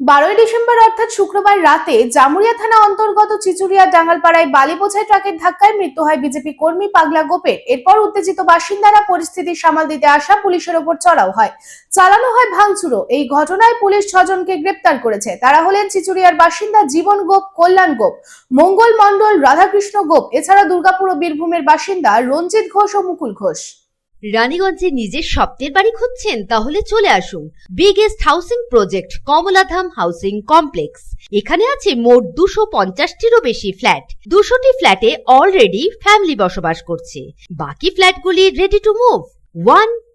বারোই ডিসেম্বর অর্থাৎ শুক্রবার রাতে জামুরিয়া থানা অন্তর্গত চিচুরিয়া ডাঙ্গালপাড়ায় বালি বোঝাই ট্রাকের ধাক্কায় মৃত্যু হয় বিজেপি কর্মী পাগলা গোপের। এরপর উত্তেজিত বাসিন্দারা পরিস্থিতি সামাল দিতে আসা পুলিশের ওপর চড়াও হয়। চালানো হয় ভাঙচুরো এই ঘটনায় পুলিশ ছজনকে গ্রেপ্তার করেছে। তারা হলেন চিচুরিয়ার বাসিন্দা জীবন গোপ, কল্যাণ গোপ, মঙ্গল মণ্ডল, রাধাকৃষ্ণ গোপ, এছাড়া দুর্গাপুর ও বীরভূমের বাসিন্দা রঞ্জিত ঘোষ ও মুকুল ঘোষ। রানীগঞ্জে নিজের স্বপ্নের বাড়ি খুঁজছেন, তাহলে চলে আসুন। Biggest housing project Kamaladham housing complex এখানে আছে মোট দুশো পঞ্চাশটিরও বেশি ফ্ল্যাট দুশোটি ফ্ল্যাটে অলরেডি ফ্যামিলি বসবাস করছে। বাকি ফ্ল্যাটগুলি ready to move one